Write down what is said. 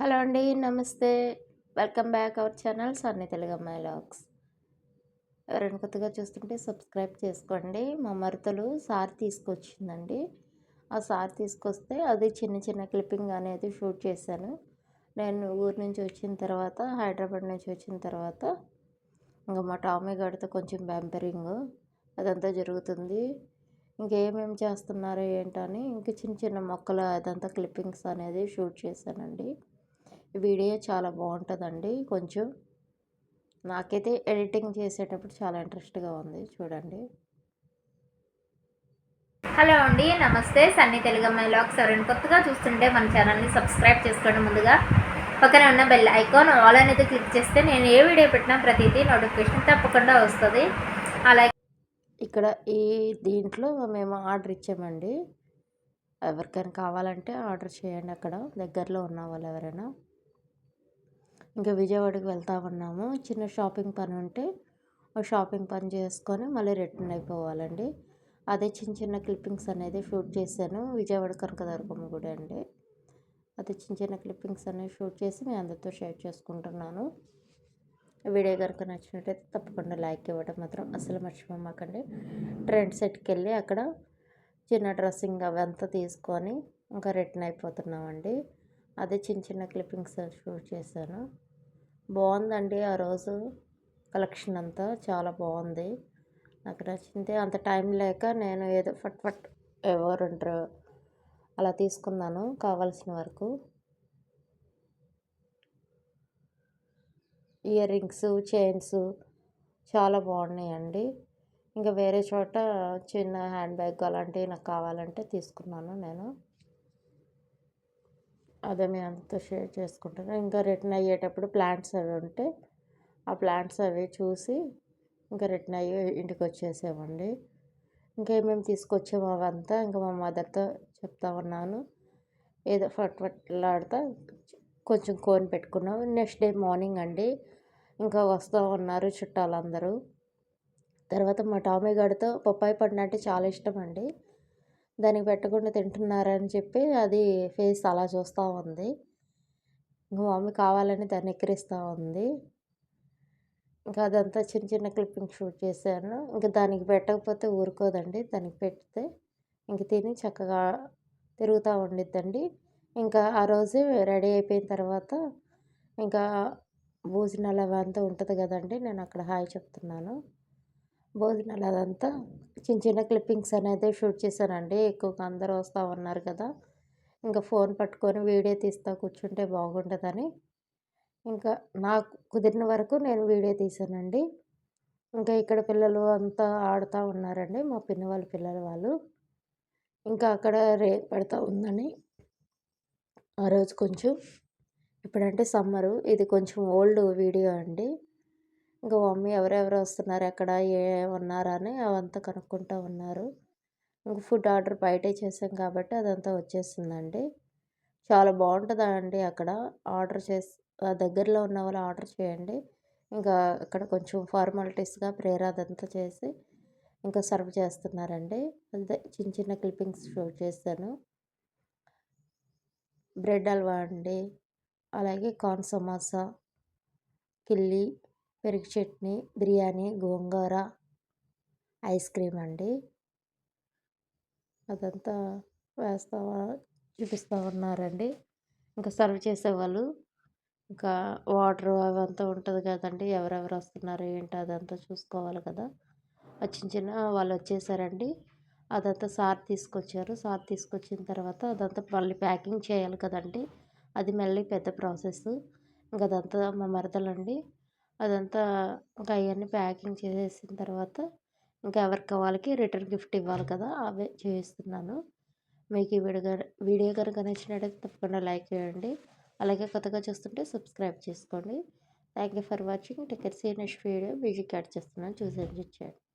Hello అండి నమస్తే. Welcome back our channel Sunny Telugu అమ్మాయి లాగ్స్ ఎవరైనా కొత్తగా చూస్తుంటే సబ్స్క్రైబ్ చేసుకోండి. మా మరతలు సార్ తీసుకొచ్చిందండి. ఆ సార్ తీసుకొస్తే అది చిన్న చిన్న క్లిప్పింగ్ అనేది షూట్ చేశాను. నేను ఊరు నుంచి వచ్చిన తర్వాత హైదరాబాద్ నుంచి వచ్చిన తర్వాత ఇంకా మా టామీ గడితో కొంచెం బ్యాంపరింగ్ అదంతా జరుగుతుంది. ఇంకేమేమి చేస్తున్నారు ఏంటని ఇంక చిన్న చిన్న మొక్కలు అదంతా క్లిప్పింగ్స్ అనేది షూట్ చేశానండి. వీడియో చాలా బాగుంటుందండి. కొంచెం నాకైతే ఎడిటింగ్ చేసేటప్పుడు చాలా ఇంట్రెస్ట్గా ఉంది. చూడండి. హలో అండి. నమస్తే. సన్నీ తెలుగమ్మాయి లాక్స్ ఎవరైనా కొత్తగా చూస్తుంటే మన ఛానల్ని సబ్స్క్రైబ్ చేసుకోండి ముందుగా. పక్కన ఉన్న బెల్ ఐకాన్ ఆల్ అనేది క్లిక్ చేస్తే నేను ఏ వీడియో పెట్టినా ప్రతిదీ నోటిఫికేషన్ తప్పకుండా వస్తుంది. అలాగే ఇక్కడ ఈ దీంట్లో మేము ఆర్డర్ ఇచ్చామండి. ఎవరికైనా కావాలంటే ఆర్డర్ చేయండి అక్కడ. దగ్గరలో ఉన్న వాళ్ళు ఎవరైనా. ఇంకా విజయవాడకి వెళ్తా ఉన్నాము. చిన్న షాపింగ్ పని ఉంటే ఆ షాపింగ్ పని చేసుకొని మళ్ళీ రిటర్న్ అయిపోవాలండి. అదే చిన్న చిన్న క్లిప్పింగ్స్ అనేది షూట్ చేశాను. విజయవాడ కనకదుర్గమ్మ గుడి అండి. అదే చిన్న చిన్న క్లిప్పింగ్స్ అనేవి షూట్ చేసి మీ అందరితో షేర్ చేసుకుంటున్నాను. వీడియో కనుక నచ్చినట్టయితే తప్పకుండా లైక్ ఇవ్వడం మాత్రం అసలు మర్చిపోమాకండి. ట్రెండ్ సెట్కి వెళ్ళి అక్కడ చిన్న డ్రెస్సింగ్ అవంతా తీసుకొని ఇంకా రిటర్న్ అయిపోతున్నామండి. అదే చిన్న చిన్న క్లిప్పింగ్స్ షూట్ చేశాను. బాగుందండి ఆ రోజు కలెక్షన్ అంతా. చాలా బాగుంది. నాకు నచ్చింది. అంత టైం లేక నేను ఏదో ఫట్ ఫట్ ఏవో రెండు అలా తీసుకున్నాను కావాల్సిన వరకు. ఇయర్ రింగ్స్ చైన్స్ చాలా బాగున్నాయండి. ఇంకా వేరే చోట చిన్న హ్యాండ్ బ్యాగ్ అలాంటివి నాకు కావాలంటే తీసుకున్నాను నేను. అదే మీ అంతా షేర్ చేసుకుంటాను ఇంకా రిటర్న్ అయ్యేటప్పుడు ప్లాంట్స్ అవి ఉంటే ఆ ప్లాంట్స్ అవి చూసి ఇంకా రిటర్న్ అయ్యి ఇంటికి వచ్చేసామండి మేము తీసుకొచ్చాము అవంతా ఇంకా మా మదర్తో చెప్తా ఉన్నాను. ఏదో ఫట్ ఫట్లాడుతా కొంచెం కోన్ పెట్టుకున్నాం. నెక్స్ట్ డే మార్నింగ్ అండి. ఇంకా వస్తూ ఉన్నారు చుట్టాలందరూ. తర్వాత మా టామీ గడితో పప్పాయి పండు అంటే చాలా ఇష్టం అండి. దానికి పెట్టకుండా తింటున్నారని చెప్పి అది ఫేస్ అలా చూస్తూ ఉంది. ఇంకా మమ్మీ కావాలని దాన్ని ఎక్కిరిస్తూ ఉంది. ఇంకా అదంతా చిన్న చిన్న క్లిప్పింగ్ షూట్ చేశాను. ఇంకా దానికి పెట్టకపోతే ఊరుకోదండి. దానికి పెడితే ఇంక తిని చక్కగా తిరుగుతూ ఉండిద్దండి. ఇంకా ఆ రోజే రెడీ అయిపోయిన తర్వాత ఇంకా భోజనాలు అవంతా ఉంటుంది కదండి నేను అక్కడ హాయ్ చెప్తున్నాను. భోజనాలు అదంతా చిన్న చిన్న క్లిప్పింగ్స్ అనేది షూట్ చేశానండి. ఎక్కువగా అందరూ వస్తూ ఉన్నారు కదా. ఇంకా ఫోన్ పట్టుకొని వీడియో తీస్తూ కూర్చుంటే బాగుంటుందని ఇంకా నాకు కుదిరిన వరకు నేను వీడియో తీశానండి ఇంకా ఇక్కడ పిల్లలు అంతా ఆడుతూ ఉన్నారండి. మా పిన్ని వాళ్ళ పిల్లలు వాళ్ళు. ఇంకా అక్కడ రే పెడతా ఉందని. ఆ రోజు కొంచెం ఇప్పుడంటే సమ్మరు. ఇది కొంచెం ఓల్డ్ వీడియో అండి. ఇంకా మమ్మీ ఎవరెవరు వస్తున్నారు? ఎక్కడ? ఏ ఉన్నారా? అని అవంతా కనుక్కుంటూ ఉన్నారు. ఇంకా ఫుడ్ ఆర్డర్ బయటే చేసాం కాబట్టి అదంతా వచ్చేసిందండి. చాలా బాగుంటుందండి అక్కడ? ఆర్డర్ చేసి దగ్గరలో ఉన్న వాళ్ళు ఆర్డర్ చేయండి. ఇంకా అక్కడ కొంచెం ఫార్మాలిటీస్గా ప్రేయర్ అదంతా చేసి ఇంకా సర్వ్ చేస్తున్నారండి. అదే చిన్న చిన్న క్లిప్పింగ్స్ షూట్ చేశాను. బ్రెడ్ హల్వా అండి. అలాగే కార్న్ సమోసా కిల్లి పెరుగు చట్నీ బిర్యానీ గోంగూర ఐస్ క్రీమ్ అండి. అదంతా వేస్తా చూపిస్తూ ఉన్నారండి. ఇంకా సర్వ్ చేసేవాళ్ళు ఇంకా వాటర్ అవంతా ఉంటుంది కదండి ఎవరెవరు వస్తున్నారు ఏంటి అదంతా చూసుకోవాలి కదా. చిన్న చిన్న వాళ్ళు వచ్చేసారండి. అదంతా సార్ తీసుకొచ్చారు. సార్ తీసుకొచ్చిన తర్వాత అదంతా మళ్ళీ ప్యాకింగ్ చేయాలి కదండి. అది మళ్ళీ పెద్ద ప్రాసెస్. ఇంకా అదంతా మా మరదలండి. అదంతా ఇంకా అవన్నీ ప్యాకింగ్ చేసేసిన తర్వాత ఇంకా ఎవరికి వాళ్ళకి రిటర్న్ గిఫ్ట్ ఇవ్వాలి కదా అవే చేస్తున్నాను మీకు ఈ వీడియో వీడియో కనుక నచ్చినట్టయితే తప్పకుండా లైక్ చేయండి. అలాగే కొత్తగా చూస్తుంటే సబ్స్క్రైబ్ చేసుకోండి. Thank you for watching. Take care see next video music add చేస్తున్నాను. చూసి చేయండి.